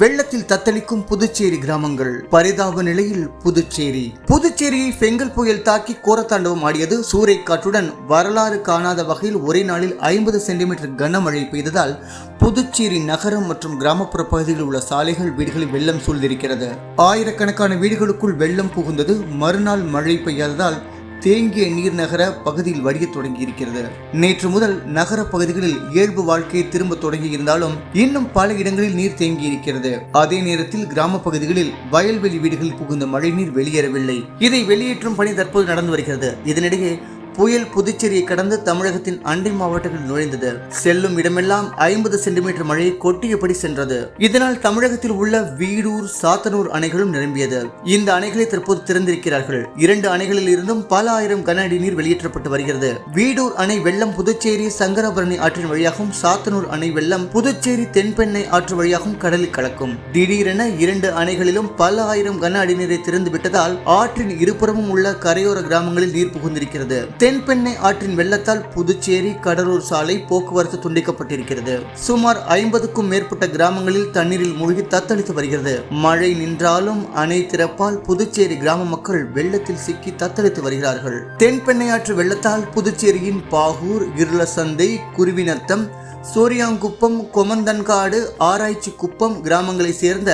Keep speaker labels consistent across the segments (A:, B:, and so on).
A: வெள்ளத்தில் தத்தளிக்கும் புதுச்சேரி கிராமங்கள். பரிதாப நிலையில் புதுச்சேரி. புதுச்சேரியை பெங்கல் புயல் தாக்கி கோரத்தாண்டவம் ஆடியது சூறைக்காற்றுடன் வரலாறு காணாத வகையில் ஒரே நாளில் ஐம்பது சென்டிமீட்டர் கனமழை பெய்ததால் புதுச்சேரி நகரம் மற்றும் கிராமப்புற பகுதிகளில் உள்ள சாலைகள் வீடுகளில் வெள்ளம் சூழ்ந்திருக்கிறது. ஆயிரக்கணக்கான வீடுகளுக்குள் வெள்ளம் புகுந்தது மறுநாள் மழை பெய்யாததால் தேங்கிய நீர் நகர பகுதியில் வடிய தொடங்கி இருக்கிறது நேற்று முதல் நகர பகுதிகளில் இயல்பு வாழ்க்கையை திரும்ப தொடங்கி இருந்தாலும் இன்னும் பல இடங்களில் நீர் தேங்கி இருக்கிறது அதே நேரத்தில் கிராம பகுதிகளில் வயல்வெளி வீடுகளில் புகுந்த மழைநீர் வெளியேறவில்லை. இதை வெளியேற்றும் பணி தற்போது நடந்து வருகிறது. இதனிடையே புயல் புதுச்சேரியை கடந்து தமிழகத்தின் அண்டை மாவட்டங்களில் நுழைந்தது. செல்லும் இடமெல்லாம் ஐம்பது சென்டிமீட்டர் மழை கொட்டியபடி சென்றது. இதனால் தமிழகத்தில் உள்ள வீடூர் சாத்தனூர் அணைகளும் நிரம்பியது. இந்த அணைகளை தற்போது திறந்திருக்கிறார்கள். இரண்டு அணைகளில் இருந்தும் பல ஆயிரம் கன அடி நீர் வெளியேற்றப்பட்டு வருகிறது. வீடூர் அணை வெள்ளம் புதுச்சேரி சங்கராபரணி ஆற்றின் வழியாகவும் சாத்தனூர் அணை வெள்ளம் புதுச்சேரி தென்பெண்ணை ஆற்று வழியாகவும் கடலில் கலக்கும். திடீரென இரண்டு அணைகளிலும் பல ஆயிரம் கன அடி நீரை திறந்து விட்டதால் ஆற்றின் இருபுறமும் உள்ள கரையோர கிராமங்களில் நீர் புகுந்திருக்கிறது. தென்பெண்ணை ஆற்றின் வெள்ளத்தால் புதுச்சேரி கடலூர் சாலை போக்குவரத்து துண்டிக்கப்பட்டிருக்கிறது. சுமார் ஐம்பதுக்கும் மேற்பட்ட கிராமங்களில் தண்ணீரில் மூழ்கி தத்தளித்து வருகிறது. மழை நின்றாலும் அணை திறப்பால் புதுச்சேரி கிராம மக்கள் வெள்ளத்தில் சிக்கி தத்தளித்து வருகிறார்கள். தென்பெண்ணை ஆற்று வெள்ளத்தால் புதுச்சேரியின் பாகூர் இருளசந்தை குருவிநத்தம் சோரியாங்குப்பம் கொமந்தன்காடு ஆராய்ச்சி குப்பம் கிராமங்களை சேர்ந்த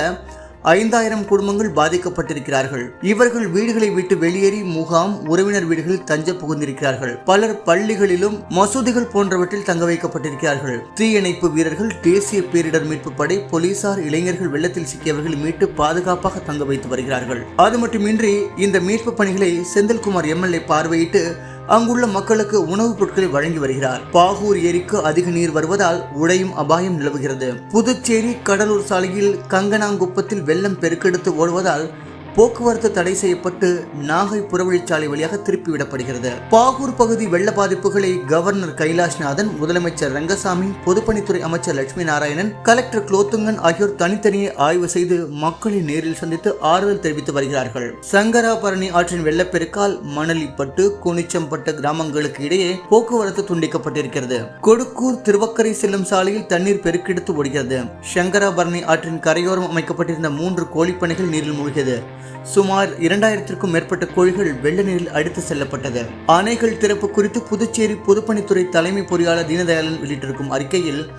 A: ஐந்தாயிரம் குடும்பங்கள் பாதிக்கப்பட்டிருக்கிறார்கள். இவர்கள் வீடுகளை விட்டு வெளியேறி முகாம் உறவினர் வீடுகளில் தஞ்ச புகுந்திருக்கிறார்கள். பலர் பள்ளிகளிலும் மசூதிகள் போன்றவற்றில் தங்க வைக்கப்பட்டிருக்கிறார்கள். தீயணைப்பு வீரர்கள் தேசிய பேரிடர் மீட்பு படை போலீசார் இளைஞர்கள் வெள்ளத்தில் சிக்கியவர்கள் மீட்டு பாதுகாப்பாக தங்க வைத்து வருகிறார்கள். அது மட்டுமின்றி இந்த மீட்பு பணிகளை செந்தில்குமார் எம்எல்ஏ பார்வையிட்டு அங்குள்ள மக்களுக்கு உணவுப் பொருட்களை வழங்கி வருகிறார். பாகூர் ஏரிக்கு அதிக நீர் வருவதால் உடையும் அபாயம் நிலவுகிறது. புதுச்சேரி கடலூர் சாலையில் கங்கனாங்குப்பத்தில் வெள்ளம் பெருக்கெடுத்து ஓடுவதால் போக்குவரத்து தடை செய்யப்பட்டு நாகை புறவழிச்சாலை வழியாக திருப்பிவிடப்படுகிறது பாகூர் பகுதி வெள்ள பாதிப்புகளை கவர்னர் கைலாஷ்நாதன் முதலமைச்சர் ரங்கசாமி பொதுப்பணித்துறை அமைச்சர் லட்சுமி நாராயணன் கலெக்டர் குலோத்துங்கன் ஆகியோர் தனித்தனியே ஆய்வு செய்து மக்களை நேரில் சந்தித்து ஆறுதல் தெரிவித்து வருகிறார்கள். சங்கராபரணி ஆற்றின் வெள்ளப்பெருக்கால் மணலிப்பட்டு குனிச்சம்பட்டு கிராமங்களுக்கு இடையே போக்குவரத்து துண்டிக்கப்பட்டிருக்கிறது. கொடுக்கூர் திருவக்கரை செல்லும் சாலையில் தண்ணீர் பெருக்கெடுத்து ஓடுகிறது. சங்கராபரணி ஆற்றின் கரையோரம் அமைக்கப்பட்டிருந்த மூன்று கோழிப்பனைகள் நீரில் மூழ்கியது. சுமார் இரண்டாயிரத்திற்கும் மேற்பட்ட கோழிகள் வெள்ள நீரில் அடித்து செல்லப்பட்டது. அணைகள் திறப்பு குறித்து புதுச்சேரி பொதுப்பணித்துறை தலைமை பொறியாளர் தீனதயாளன் வெளியிட்டிருக்கும் அறிக்கையில்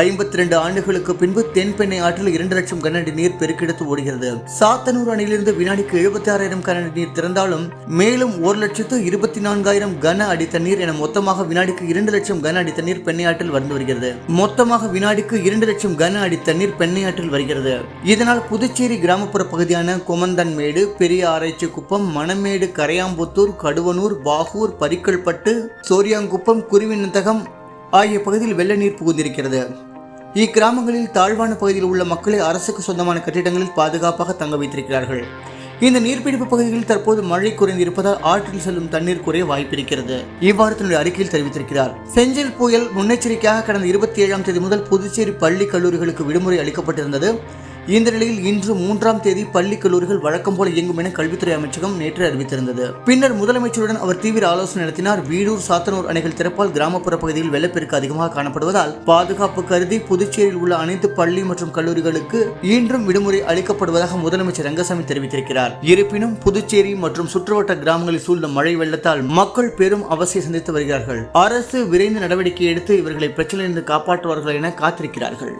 A: ஐம்பத்தி ரெண்டு ஆண்டுகளுக்கு பின்பு தென்பெண்ணை ஆற்றில் இரண்டு லட்சம் கனஅடி நீர் பெருக்கெடுத்து ஓடுகிறது. சாத்தனூர் அணையிலிருந்து வினாடிக்கு எழுபத்தி ஆறாயிரம் கனஅடி நீர் திறந்தாலும் மேலும் ஒரு லட்சத்து இருபத்தி நான்காயிரம் கன அடி தண்ணீர் என மொத்தமாக வினாடிக்கு இரண்டு லட்சம் கன அடி தண்ணீர் பெண்ணை ஆற்றில் வந்து வருகிறது. மொத்தமாக வினாடிக்கு இரண்டு லட்சம் கன அடி தண்ணீர் பெண்ணை ஆற்றில் வருகிறது. இதனால் புதுச்சேரி கிராமப்புற பகுதியான குமந்தன்மேடு பெரிய ஆராய்ச்சி குப்பம் மணமேடு கரையாம்புத்தூர் கடுவனூர் பாகூர் பரிக்கல்பட்டு சோரியாங்குப்பம் குருவிநந்தகம் ஆகிய பகுதியில் வெள்ள நீர் புகுந்திருக்கிறது. இக்கிராமங்களில் தாழ்வான பகுதியில் உள்ள மக்களை அரசுக்கு சொந்தமான கட்டிடங்களில் பாதுகாப்பாக தங்க வைத்திருக்கிறார்கள். இந்த நீர்பிடிப்பு பகுதிகளில் தற்போது மழை குறைந்திருப்பதால் ஆற்றில் செல்லும் தண்ணீர் குறைய வாய்ப்பிருக்கிறது இவ்வாறு தன்னுடைய அறிக்கையில் தெரிவித்திருக்கிறார். செஞ்சில் புயல் முன்னெச்சரிக்கையாக கடந்த இருபத்தி ஏழாம் தேதி முதல் புதுச்சேரி பள்ளி கல்லூரிகளுக்கு விடுமுறை அளிக்கப்பட்டிருந்தது. இந்த நிலையில் இன்று மூன்றாம் தேதி பள்ளி கல்லூரிகள் வழக்கம் போல இயங்கும் என கல்வித்துறை அமைச்சகம் நேற்று அறிவித்திருந்தது. பின்னர் முதலமைச்சருடன் அவர் தீவிர ஆலோசனை நடத்தினார். வீடூர் சாத்தனூர் அணைகள் திறப்பால் கிராமப்புற பகுதியில் வெள்ளப்பெருக்கு அதிகமாக காணப்படுவதால் பாதுகாப்பு கருதி புதுச்சேரியில் உள்ள அனைத்து பள்ளி மற்றும் கல்லூரிகளுக்கு இன்றும் விடுமுறை அளிக்கப்படுவதாக முதலமைச்சர் ரங்கசாமி தெரிவித்திருக்கிறார். இருப்பினும் புதுச்சேரி மற்றும் சுற்றுவட்ட கிராமங்களில் சூழ்ந்த மழை வெள்ளத்தால் மக்கள் பெரும் அவசியம் சந்தித்து வருகிறார்கள். அரசு விரைந்து நடவடிக்கை எடுத்து இவர்களை பிரச்சனையிலிருந்து காப்பாற்றுவார்கள் என காத்திருக்கிறார்கள்.